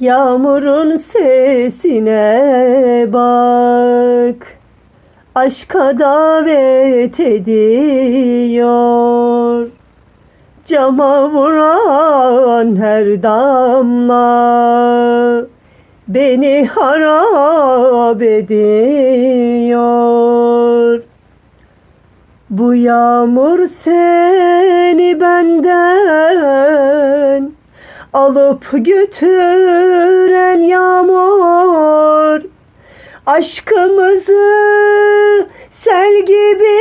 Yağmurun sesine bak. Aşka davet ediyor. Cama vuran her damla. Beni harap ediyor. Bu yağmur seni benden Alıp götüren yağmur. Aşkımızı sel gibi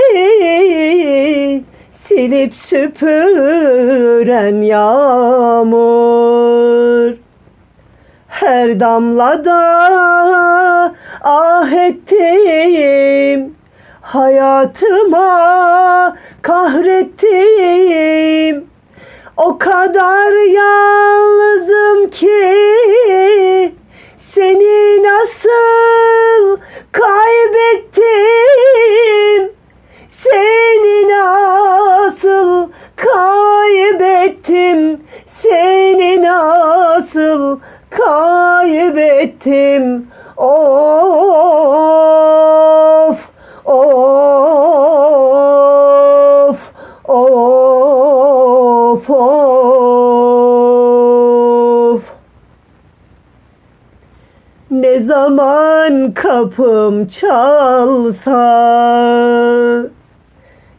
silip süpüren yağmur. Her damlada ah ettim Hayatıma kahrettim o kadar yalnızım kaybettim? Of, of, of, of. Ne zaman kapım çalsa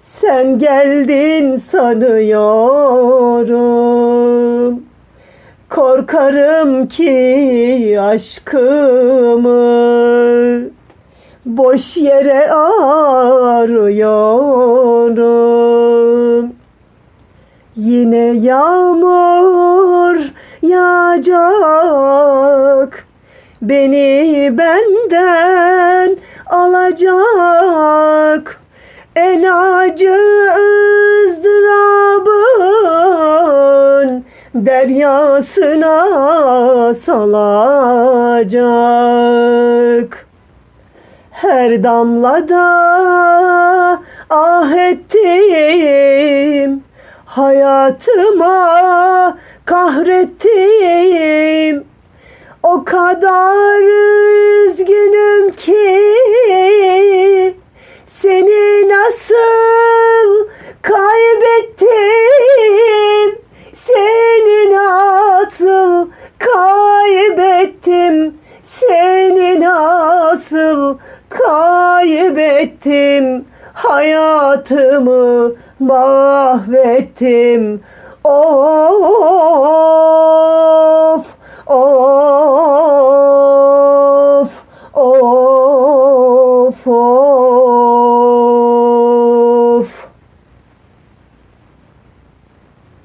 sen geldin sanıyorum. Korkarım ki aşkımı boş yere arıyorum. Yine yağmur yağacak Beni benden alacak En acı Deryasına salacak. Her damlada ah ettim Hayatıma kahrettim O kadar üzgünüm ki kaybettim Hayatımı mahvettim. Of Of Of Of